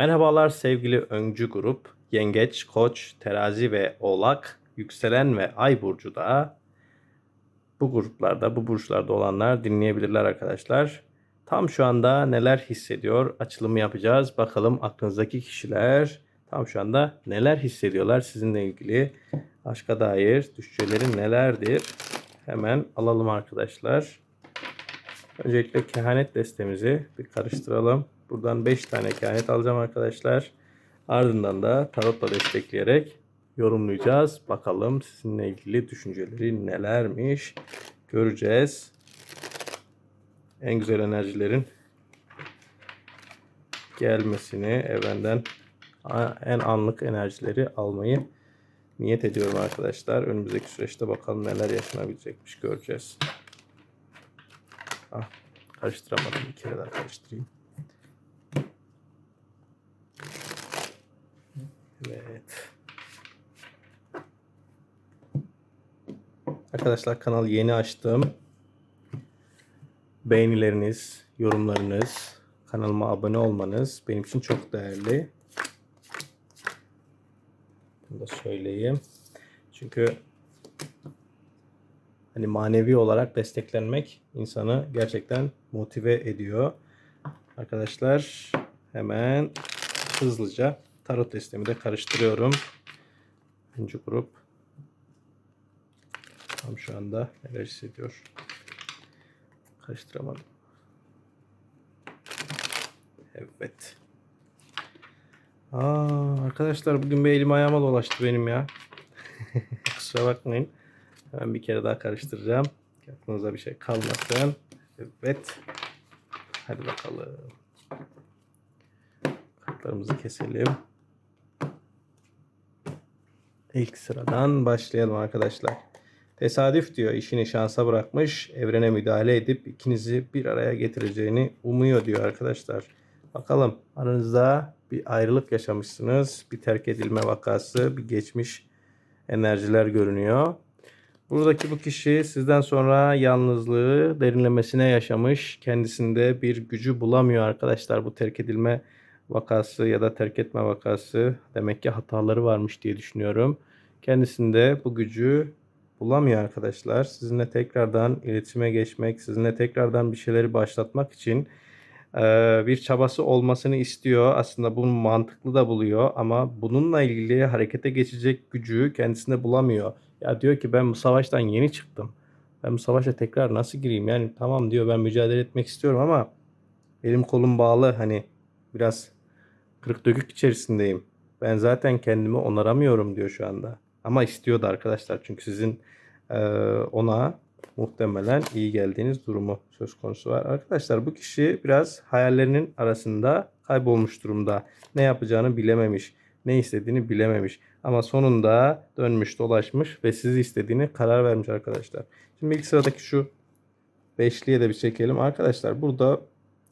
Merhabalar sevgili öncü grup. Yengeç, Koç, Terazi ve Oğlak, Yükselen ve Ay burcu da bu gruplarda, bu burçlarda olanlar dinleyebilirler arkadaşlar. Tam şu anda neler hissediyor açılımı yapacağız. Bakalım aklınızdaki kişiler tam şu anda neler hissediyorlar sizinle ilgili. Aşka dair düşünceleri nelerdir? Hemen alalım arkadaşlar. Öncelikle kehanet destemizi bir karıştıralım. Buradan 5 tane kehanet alacağım arkadaşlar. Ardından da tarotla destekleyerek yorumlayacağız. Bakalım sizinle ilgili düşünceleri nelermiş göreceğiz. En güzel enerjilerin gelmesini, evrenden en anlık enerjileri almayı niyet ediyorum arkadaşlar. Önümüzdeki süreçte bakalım neler yaşanabilecekmiş göreceğiz. Ah, karıştıramadım. Bir kere daha karıştırayım. Evet. Arkadaşlar kanal yeni açtım. Beğenileriniz, yorumlarınız, kanalıma abone olmanız benim için çok değerli. Bunu da söyleyeyim. Çünkü hani manevi olarak desteklenmek insanı gerçekten motive ediyor. Arkadaşlar hemen hızlıca tarot destemi de karıştırıyorum. Üçüncü grup tam şu anda neler hissediyor. Karıştıramadım. Evet. Aa, arkadaşlar bugün bir elim ayağıma dolaştı benim ya. Kusura bakmayın. Hemen bir kere daha karıştıracağım. Aklınıza bir şey kalmasın. Evet. Hadi bakalım. Kartlarımızı keselim. İlk sıradan başlayalım arkadaşlar. Tesadüf diyor işini şansa bırakmış, evrene müdahale edip ikinizi bir araya getireceğini umuyor diyor arkadaşlar. Bakalım aranızda bir ayrılık yaşamışsınız, bir terk edilme vakası, bir geçmiş enerjiler görünüyor. Buradaki bu kişi sizden sonra yalnızlığı derinlemesine yaşamış, kendisinde bir gücü bulamıyor arkadaşlar. Bu terk edilme vakası ya da terk etme vakası demek ki hataları varmış diye düşünüyorum. Kendisinde bu gücü bulamıyor arkadaşlar. Sizinle tekrardan iletişime geçmek, sizinle tekrardan bir şeyleri başlatmak için e, bir çabası olmasını istiyor. Aslında bunu mantıklı da buluyor ama bununla ilgili harekete geçecek gücü kendisinde bulamıyor. Ya diyor ki ben bu savaştan yeni çıktım. Ben bu savaşa tekrar nasıl gireyim? Yani tamam diyor ben mücadele etmek istiyorum ama elim kolum bağlı hani biraz kırık dökük içerisindeyim. Ben zaten kendimi onaramıyorum diyor şu anda. Ama istiyordu arkadaşlar çünkü sizin e, ona muhtemelen iyi geldiğiniz durumu söz konusu var. Arkadaşlar bu kişi biraz hayallerinin arasında kaybolmuş durumda. Ne yapacağını bilememiş, ne istediğini bilememiş. Ama sonunda dönmüş dolaşmış ve sizi istediğini karar vermiş arkadaşlar. Şimdi ilk sıradaki şu beşliye de bir çekelim. Arkadaşlar burada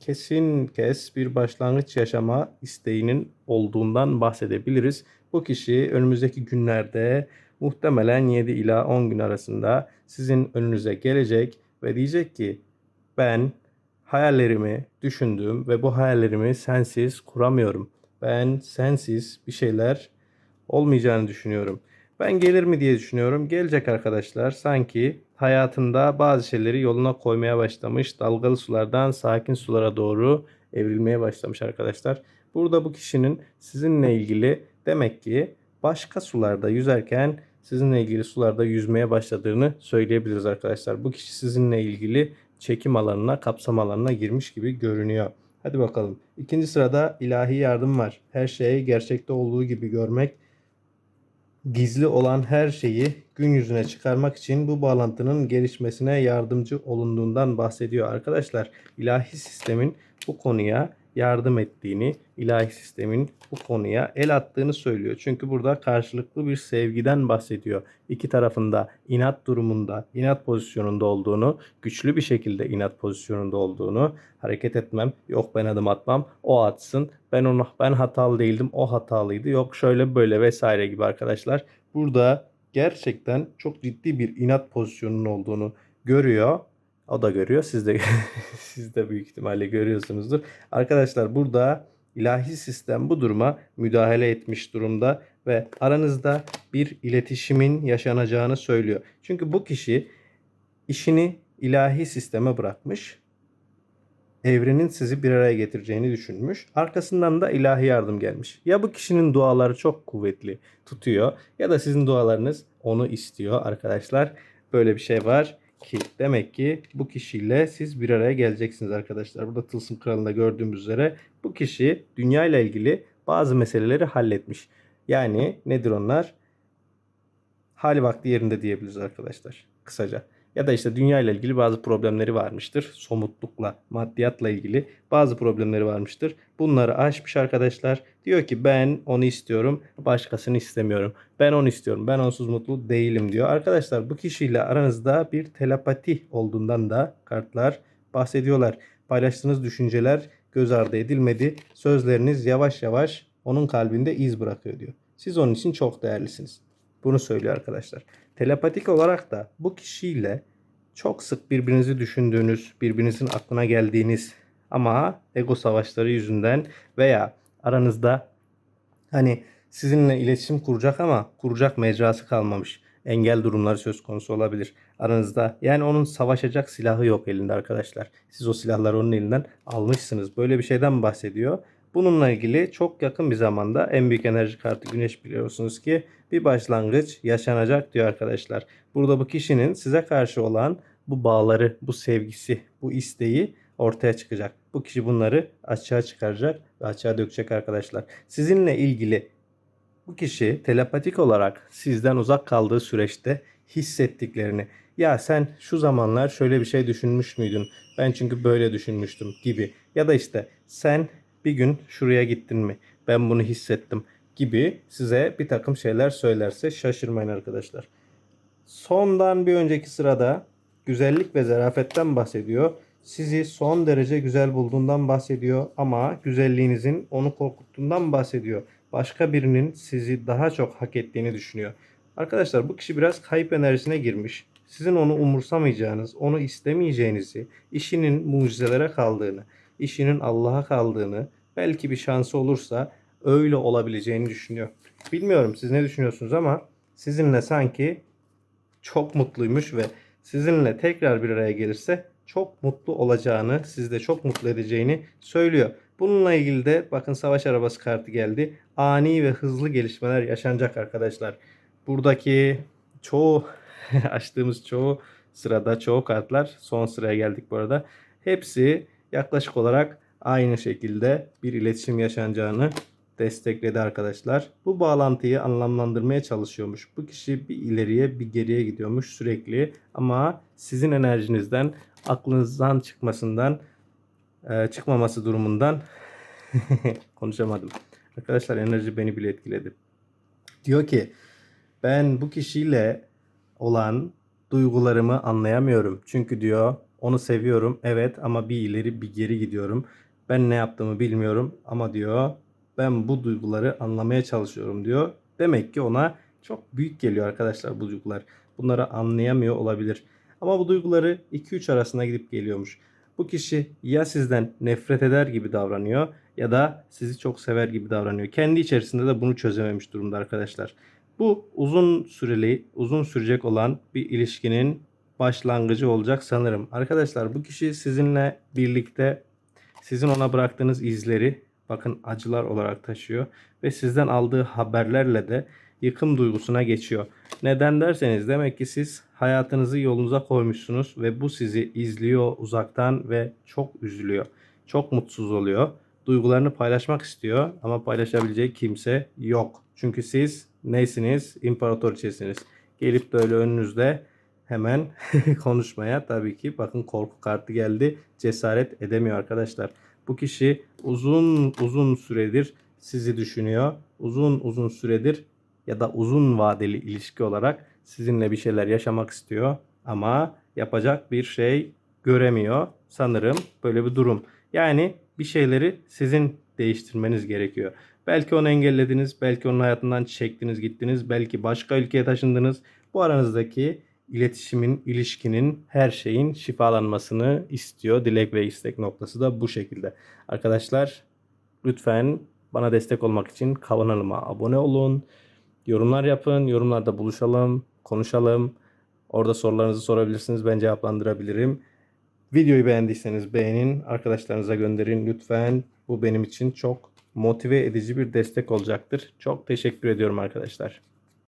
kesin kes bir başlangıç yaşama isteğinin olduğundan bahsedebiliriz. Bu kişi önümüzdeki günlerde muhtemelen 7 ila 10 gün arasında sizin önünüze gelecek ve diyecek ki ben hayallerimi düşündüm ve bu hayallerimi sensiz kuramıyorum. Ben sensiz bir şeyler olmayacağını düşünüyorum. Ben gelir mi diye düşünüyorum. Gelecek arkadaşlar. Sanki hayatında bazı şeyleri yoluna koymaya başlamış. Dalgalı sulardan sakin sulara doğru evrilmeye başlamış arkadaşlar. Burada bu kişinin sizinle ilgili demek ki başka sularda yüzerken sizinle ilgili sularda yüzmeye başladığını söyleyebiliriz arkadaşlar. Bu kişi sizinle ilgili çekim alanına, kapsam alanına girmiş gibi görünüyor. Hadi bakalım. İkinci sırada ilahi yardım var. Her şeyi gerçekte olduğu gibi görmek, gizli olan her şeyi gün yüzüne çıkarmak için bu bağlantının gelişmesine yardımcı olunduğundan bahsediyor arkadaşlar. İlahi sistemin bu konuya yardım ettiğini, ilahi sistemin bu konuya el attığını söylüyor. Çünkü burada karşılıklı bir sevgiden bahsediyor. İki tarafında inat durumunda, inat pozisyonunda olduğunu, güçlü bir şekilde inat pozisyonunda olduğunu, hareket etmem, yok ben adım atmam, o atsın, ben onu ben hatalı değildim, o hatalıydı, yok şöyle böyle vesaire gibi arkadaşlar. Burada gerçekten çok ciddi bir inat pozisyonunun olduğunu görüyor. O da görüyor. Siz de siz de büyük ihtimalle görüyorsunuzdur. Arkadaşlar burada ilahi sistem bu duruma müdahale etmiş durumda ve aranızda bir iletişimin yaşanacağını söylüyor. Çünkü bu kişi işini ilahi sisteme bırakmış. Evrenin sizi bir araya getireceğini düşünmüş. Arkasından da ilahi yardım gelmiş. Ya bu kişinin duaları çok kuvvetli tutuyor ya da sizin dualarınız onu istiyor arkadaşlar. Böyle bir şey var ki demek ki bu kişiyle siz bir araya geleceksiniz arkadaşlar. Burada Tılsım Kralı'nda gördüğümüz üzere bu kişi dünya ile ilgili bazı meseleleri halletmiş. Yani nedir onlar? Hali vakti yerinde diyebiliriz arkadaşlar kısaca. Ya da işte dünya ile ilgili bazı problemleri varmıştır. Somutlukla, maddiyatla ilgili bazı problemleri varmıştır. Bunları aşmış arkadaşlar. Diyor ki ben onu istiyorum, başkasını istemiyorum. Ben onu istiyorum, ben onsuz mutlu değilim diyor. Arkadaşlar bu kişiyle aranızda bir telepati olduğundan da kartlar bahsediyorlar. Paylaştığınız düşünceler göz ardı edilmedi. Sözleriniz yavaş yavaş onun kalbinde iz bırakıyor diyor. Siz onun için çok değerlisiniz. Bunu söylüyor arkadaşlar. Telepatik olarak da bu kişiyle çok sık birbirinizi düşündüğünüz, birbirinizin aklına geldiğiniz ama ego savaşları yüzünden veya aranızda hani sizinle iletişim kuracak ama kuracak mecrası kalmamış. Engel durumları söz konusu olabilir aranızda. Yani onun savaşacak silahı yok elinde arkadaşlar. Siz o silahları onun elinden almışsınız. Böyle bir şeyden bahsediyor. Bununla ilgili çok yakın bir zamanda en büyük enerji kartı güneş biliyorsunuz ki bir başlangıç yaşanacak diyor arkadaşlar. Burada bu kişinin size karşı olan bu bağları, bu sevgisi, bu isteği ortaya çıkacak. Bu kişi bunları açığa çıkaracak ve açığa dökecek arkadaşlar. Sizinle ilgili bu kişi telepatik olarak sizden uzak kaldığı süreçte hissettiklerini ya sen şu zamanlar şöyle bir şey düşünmüş müydün? Ben çünkü böyle düşünmüştüm gibi. Ya da işte sen bir gün şuraya gittin mi? Ben bunu hissettim gibi size bir takım şeyler söylerse şaşırmayın arkadaşlar. Sondan bir önceki sırada güzellik ve zarafetten bahsediyor. Sizi son derece güzel bulduğundan bahsediyor ama güzelliğinizin onu korkuttuğundan bahsediyor. Başka birinin sizi daha çok hak ettiğini düşünüyor. Arkadaşlar bu kişi biraz kayıp enerjisine girmiş. Sizin onu umursamayacağınız, onu istemeyeceğinizi, işinin mucizelere kaldığını, işinin Allah'a kaldığını, belki bir şansı olursa öyle olabileceğini düşünüyor. Bilmiyorum siz ne düşünüyorsunuz ama sizinle sanki çok mutluymuş ve sizinle tekrar bir araya gelirse çok mutlu olacağını, sizi de çok mutlu edeceğini söylüyor. Bununla ilgili de bakın savaş arabası kartı geldi. Ani ve hızlı gelişmeler yaşanacak arkadaşlar. Buradaki çoğu açtığımız çoğu sırada çoğu kartlar son sıraya geldik bu arada. Hepsi yaklaşık olarak aynı şekilde bir iletişim yaşanacağını destekledi arkadaşlar. Bu bağlantıyı anlamlandırmaya çalışıyormuş. Bu kişi bir ileriye bir geriye gidiyormuş sürekli ama sizin enerjinizden aklınızdan çıkmasından e, çıkmaması durumundan konuşamadım. Arkadaşlar enerji beni bile etkiledi. Diyor ki ben bu kişiyle olan duygularımı anlayamıyorum. Çünkü diyor onu seviyorum evet ama bir ileri bir geri gidiyorum. Ben ne yaptığımı bilmiyorum ama diyor ben bu duyguları anlamaya çalışıyorum diyor. Demek ki ona çok büyük geliyor arkadaşlar bu duygular. Bunları anlayamıyor olabilir. Ama bu duyguları 2-3 arasına gidip geliyormuş. Bu kişi ya sizden nefret eder gibi davranıyor ya da sizi çok sever gibi davranıyor. Kendi içerisinde de bunu çözememiş durumda arkadaşlar. Bu uzun süreli, uzun sürecek olan bir ilişkinin başlangıcı olacak sanırım. Arkadaşlar bu kişi sizinle birlikte sizin ona bıraktığınız izleri bakın acılar olarak taşıyor ve sizden aldığı haberlerle de yıkım duygusuna geçiyor. Neden derseniz demek ki siz hayatınızı yolunuza koymuşsunuz ve bu sizi izliyor uzaktan ve çok üzülüyor. Çok mutsuz oluyor. Duygularını paylaşmak istiyor ama paylaşabileceği kimse yok. Çünkü siz neysiniz? İmparatoriçesiniz. Gelip de öyle önünüzde hemen konuşmaya tabii ki bakın korku kartı geldi. Cesaret edemiyor arkadaşlar. Bu kişi uzun uzun süredir sizi düşünüyor. Uzun uzun süredir ya da uzun vadeli ilişki olarak sizinle bir şeyler yaşamak istiyor ama yapacak bir şey göremiyor. Sanırım böyle bir durum. Yani bir şeyleri sizin değiştirmeniz gerekiyor. Belki onu engellediniz, belki onun hayatından çektiniz, gittiniz, belki başka ülkeye taşındınız. Bu aranızdaki iletişimin, ilişkinin, her şeyin şifalanmasını istiyor. Dilek ve istek noktası da bu şekilde. Arkadaşlar Lütfen bana destek olmak için kanalıma abone olun. Yorumlar yapın. Yorumlarda buluşalım, konuşalım. Orada sorularınızı sorabilirsiniz. Ben cevaplandırabilirim. Videoyu beğendiyseniz beğenin. Arkadaşlarınıza gönderin lütfen. Bu benim için çok motive edici bir destek olacaktır. Çok teşekkür ediyorum arkadaşlar.